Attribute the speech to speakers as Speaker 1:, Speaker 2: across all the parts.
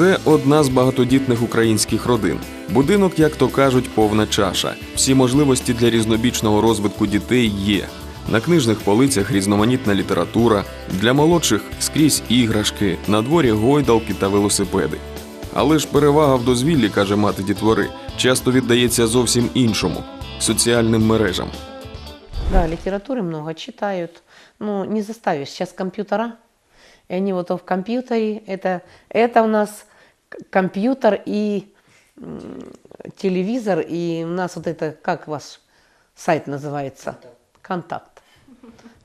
Speaker 1: Це одна з багатодітних українських родин. Будинок, як то кажуть, повна чаша. Всі можливості для різнобічного розвитку дітей є. На книжних полицях різноманітна література, для молодших скрізь іграшки, на дворі гойдалки та велосипеди. Але ж перевага в дозвіллі, каже мати дітвори, часто віддається зовсім іншому соціальним мережам.
Speaker 2: Да, литературы много читают. Ну, не заставишь. Сейчас компьютера. И они вот в компьютере. Это, это у нас к- компьютер и м, телевизор. И у нас вот это, как ваш сайт называется? Контакт.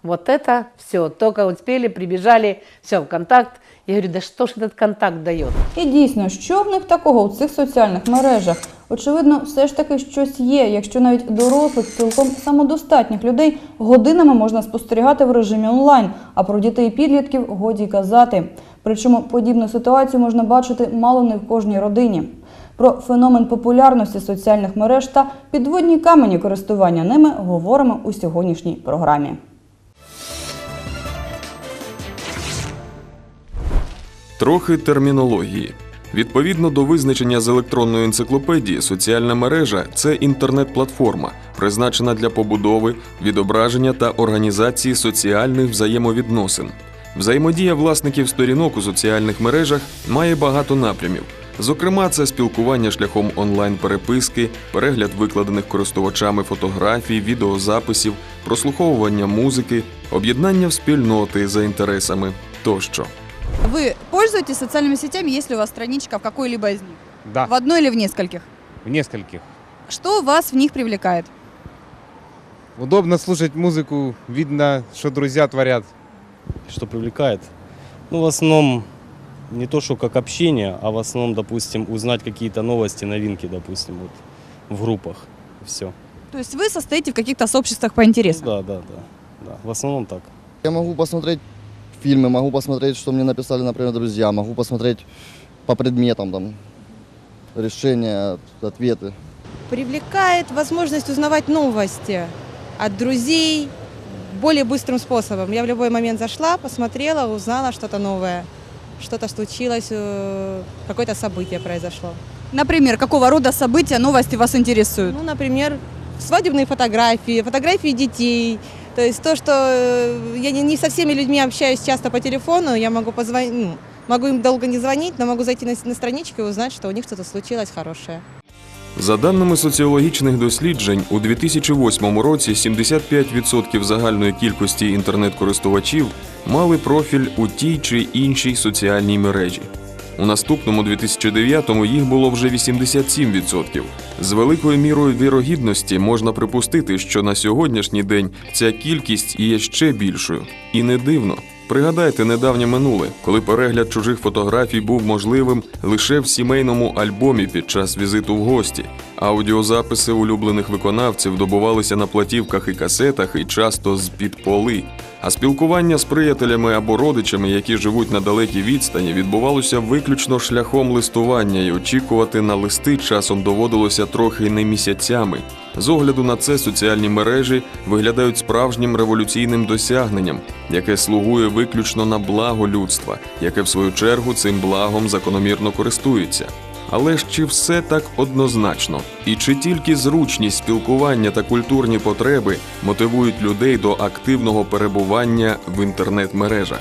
Speaker 2: Вот это все. Только успели, прибежали, все, в контакт. Я говорю, да что ж этот контакт дает?
Speaker 3: І дійсно, що в них такого у цих соціальних мережах? Очевидно, все ж таки щось є, якщо навіть дорослих, цілком самодостатніх людей годинами можна спостерігати в режимі онлайн, а про дітей і підлітків годі казати. Причому подібну ситуацію можна бачити мало не в кожній родині. Про феномен популярності соціальних мереж та підводні камені користування ними говоримо у сьогоднішній програмі.
Speaker 1: Трохи термінології. Відповідно до визначення з електронної енциклопедії, соціальна мережа це інтернет-платформа, призначена для побудови, відображення та організації соціальних взаємовідносин. Взаємодія власників сторінок у соціальних мережах має багато напрямів. Зокрема, це спілкування шляхом онлайн-переписки, перегляд викладених користувачами фотографій, відеозаписів, прослуховування музики, об'єднання в спільноти за інтересами тощо.
Speaker 4: Вы пользуетесь социальными сетями, если у вас страничка в какой-либо из них?
Speaker 5: Да,
Speaker 4: В одной или в нескольких?
Speaker 5: в нескольких.
Speaker 4: Что вас в них привлекает?
Speaker 5: Удобно слушать музыку, видно, что друзья творят.
Speaker 6: что привлекает? Ну, в основном не то, что как общение, а в основном, допустим, узнать какие-то новости, новинки, допустим, вот в группах. Все.
Speaker 4: То есть вы состоите в каких-то сообществах по интересам?
Speaker 6: да, да, да, да. В основном так.
Speaker 7: Я могу посмотреть фильмы, могу посмотреть, что мне написали, например, друзья, могу посмотреть по предметам, там, решения, ответы.
Speaker 8: привлекает возможность узнавать новости от друзей более быстрым способом. Я в любой момент зашла, посмотрела, узнала что-то новое, что-то случилось, э, какое-то событие произошло.
Speaker 4: Например, какого рода события, новости вас интересуют?
Speaker 8: Ну, например, свадебные фотографии, фотографии детей. То есть то, что э, я не, не со всеми людьми общаюсь часто по телефону, я могу позвонить, ну, могу им долго не звонить, но могу зайти на, на страничку и узнать, что у них что-то случилось хорошее.
Speaker 1: За даними соціологічних досліджень, у 2008 році 75% загальної кількості інтернет-користувачів мали профіль у тій чи іншій соціальній мережі. У наступному 2009-му їх було вже 87%. З великою мірою вірогідності можна припустити, що на сьогоднішній день ця кількість є ще більшою. І не дивно. Пригадайте недавнє минуле, коли перегляд чужих фотографій був можливим лише в сімейному альбомі під час візиту в гості. Аудіозаписи улюблених виконавців добувалися на платівках і касетах і часто з-під поли. А спілкування з приятелями або родичами, які живуть на далекій відстані, відбувалося виключно шляхом листування, і очікувати на листи часом доводилося трохи не місяцями. З огляду на це соціальні мережі виглядають справжнім революційним досягненням, яке слугує виключно на благо людства, яке в свою чергу цим благом закономірно користується. Але ж чи все так однозначно? І чи тільки зручність спілкування та культурні потреби мотивують людей до активного перебування в інтернет-мережах?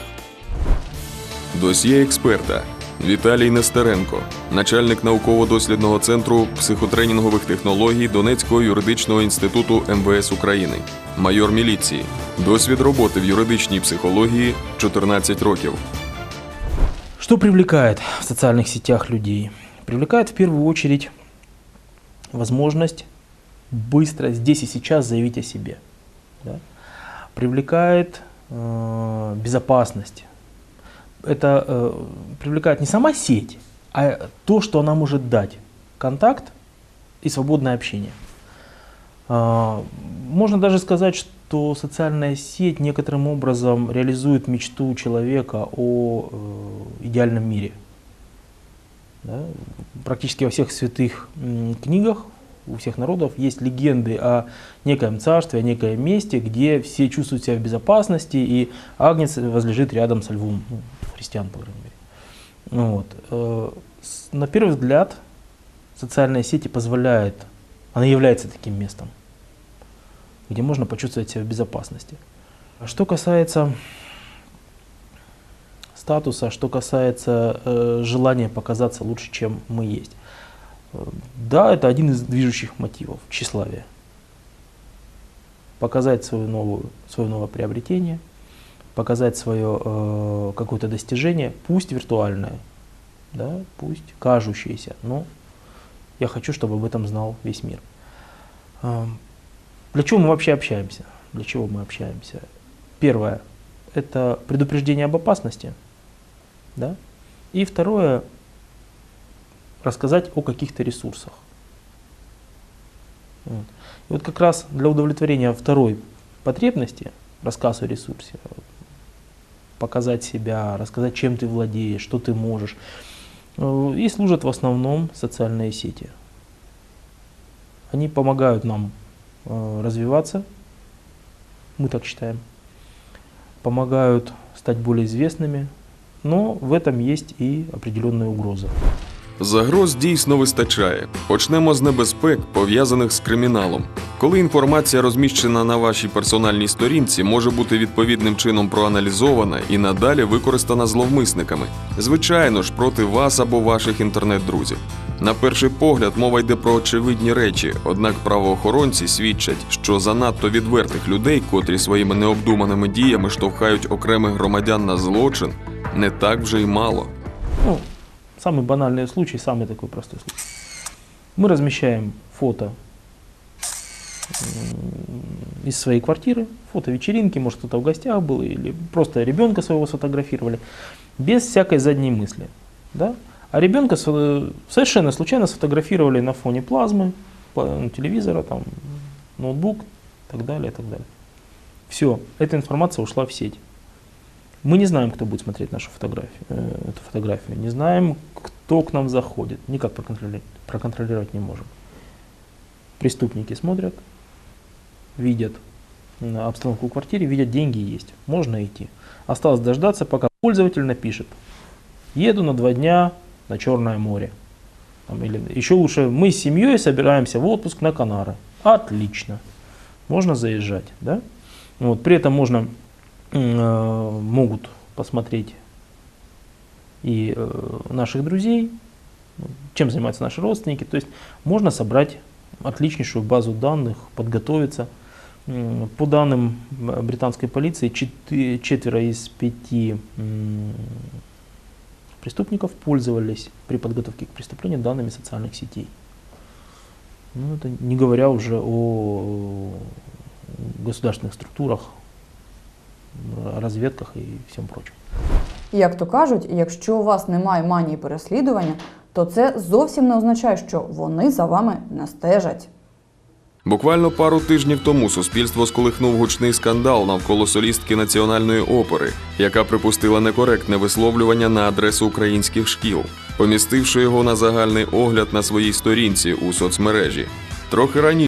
Speaker 1: Досьє експерта Віталій Нестеренко, начальник науково-дослідного центру психотренінгових технологій Донецького юридичного інституту МВС України, майор міліції, досвід роботи в юридичній психології 14 років.
Speaker 9: Что привлекает в социальных сетях людей? Привлекает в первую очередь возможность быстро здесь и сейчас заявить о себе. да. Привлекает э, безопасность. это э, привлекает не сама сеть, а то, что она может дать. Контакт и свободное общение. А, Можно даже сказать, что социальная сеть некоторым образом реализует мечту человека о э, идеальном мире. Да? Практически во всех святых м, книгах у всех народов есть легенды о некоем царстве, о некоем месте, где все чувствуют себя в безопасности, и Агнец возлежит рядом со львом, христиан, по крайней мере. Ну Вот. Э, На первый взгляд, социальные сети позволяют, она является таким местом, где можно почувствовать себя в безопасности. А Что касается статуса, что касается э, желания показаться лучше, чем мы есть. Э, Да, это один из движущих мотивов – тщеславие. Показать свою новую, свое новое приобретение, показать свое э, какое-то достижение, пусть виртуальное, да, пусть кажущееся, но я хочу, чтобы об этом знал весь мир. Эм, Для чего мы вообще общаемся? Для чего мы общаемся? Первое – это предупреждение об опасности, да? И второе – рассказать о каких-то ресурсах. Вот. И вот как раз для удовлетворения второй потребности, рассказ о ресурсе, показать себя, рассказать, чем ты владеешь, что ты можешь, э, и служат в основном социальные сети. Они помогают нам э, развиваться, мы так считаем, помогают стать более известными, но в этом есть и определенные угрозы.
Speaker 1: Загроз дійсно вистачає. Почнемо з небезпек, пов'язаних з криміналом. Коли інформація розміщена на вашій персональній сторінці, може бути відповідним чином проаналізована і надалі використана зловмисниками, звичайно ж, проти вас або ваших інтернет-друзів. На перший погляд мова йде про очевидні речі, однак правоохоронці свідчать, що занадто відвертих людей, котрі своїми необдуманими діями штовхають окремих громадян на злочин, не так вже й мало.
Speaker 9: Ну, самый банальный случай, самый такой простой случай. Мы размещаем фото м, из своей квартиры, фото вечеринки, может кто-то в гостях был, или просто ребенка своего сфотографировали, без всякой задней мысли. Да? А ребенка сфо- совершенно случайно сфотографировали на фоне плазмы, пла- ну, телевизора, там, ноутбук и так далее, и так далее. Все, эта информация ушла в сеть. Мы не знаем, кто будет смотреть нашу фотографию, э, эту фотографию, не знаем, кто к нам заходит, никак проконтролировать, проконтролировать не можем. Преступники смотрят, видят обстановку в квартире, видят, деньги есть, можно идти. Осталось дождаться, пока пользователь напишет, еду на два дня на Черное море. Там, или еще лучше, мы с семьей собираемся в отпуск на Канары. Отлично. Можно заезжать, да? Вот, при этом можно э, могут посмотреть и э, наших друзей, чем занимаются наши родственники. То есть можно собрать отличнейшую базу данных, подготовиться. М, По данным э, британской полиции, четы- четверо из пяти м, преступников пользовались при подготовке к преступлению данными социальных сетей. Ну, это не говоря уже о государственных структурах, м, разведках и всем прочем.
Speaker 3: Як то кажуть, якщо у вас немає манії переслідування, то це зовсім не означає, що вони за вами не стежать.
Speaker 1: Буквально пару тижнів тому суспільство сколихнув гучний скандал навколо солістки національної опери, яка припустила некоректне висловлювання на адресу українських шкіл, помістивши його на загальний огляд на своїй сторінці у соцмережі. Трохи раніше.